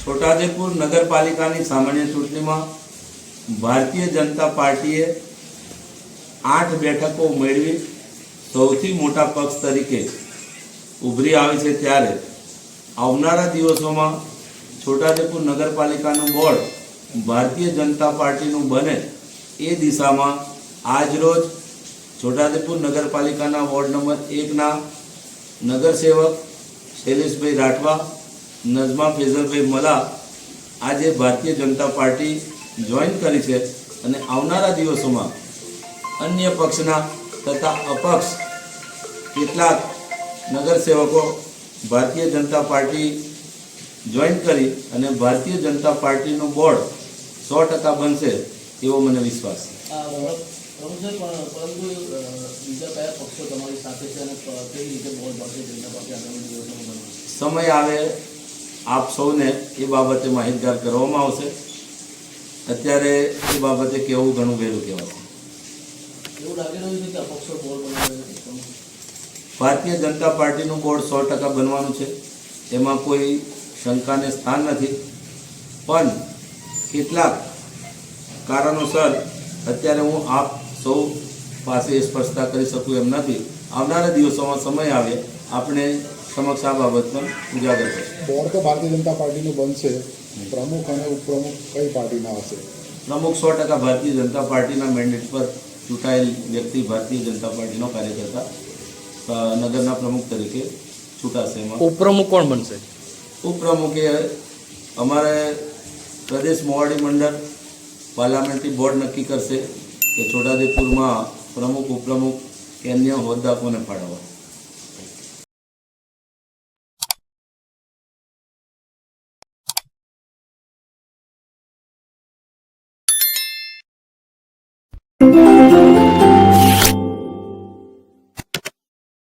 છોટાઉદેપુર નગરપાલિકાની સામાન્ય ચૂંટણીમાં ભારતીય જનતા પાર્ટીએ આઠ બેઠકો મેળવી સૌથી મોટા પક્ષ તરીકે ઉભરી આવી છે ત્યારે આવનારા દિવસોમાં છોટાઉદેપુર નગરપાલિકાનું બોર્ડ ભારતીય જનતા પાર્ટીનું બને એ દિશામાં આજરોજ છોટાઉદેપુર નગરપાલિકાના વોર્ડ નંબર એકના નગરસેવક શૈલેષભાઈ રાઠવા, નજમા ફેઝલભાઈ મલા આજે ભારતીય જનતા પાર્ટી જોઈન કરી છે અને આવનારા દિવસોમાં અન્ય પક્ષના તથા અપક્ષ કેટલાક નગરસેવકો ભારતીય જનતા પાર્ટી જોઈન કરી અને ભારતીય જનતા પાર્ટીનું બોર્ડ સો ટકા બનશે એવો મને વિશ્વાસ છે. સમય આવે આપ સૌને એ બાબતે માહિતગાર કરવામાં આવશે. અત્યારે એ બાબતે કેવું ઘણું વહેલું કહેવાય એવું લાગી રહ્યું છે કે અપક્ષો બોર્ડ બનાવે છે? પ્રમુખ ભારતીય જનતા પાર્ટીનું બોર્ડ સો ટકા બનવાનું છે. એમાં કોઈ શંકાને સ્થાન નથી. પણ કેટલાક કારણોસર અત્યારે હું આપ સૌ પાસે એ સ્પષ્ટતા કરી શકું એમ નથી. આવનારા દિવસોમાં સમય આવે આપણે સમક્ષ આ બાબત પણ ઉજાગર કરશે બોર્ડ તો ભારતીય જનતા પાર્ટીનું બનશે. પ્રમુખ અને ઉપપ્રમુખ કઈ પાર્ટીના હશે? પ્રમુખ સો ટકા ભારતીય જનતા પાર્ટીના મેન્ડેટ પર ચૂંટાયેલ વ્યક્તિ ભારતીય જનતા પાર્ટીનો કાર્યકર્તા નગરના પ્રમુખ તરીકે ચૂંટાશે એમાં. ઉપપ્રમુખ કોણ બનશે? ઉપપ્રમુખે અમારે પ્રદેશ મોવાડી મંડળ પાર્લામેન્ટરી બોર્ડ નક્કી કરશે કે છોટાઉદેપુરમાં પ્રમુખ ઉપપ્રમુખ કે અન્ય હોદ્દા કોને ફાળવવા.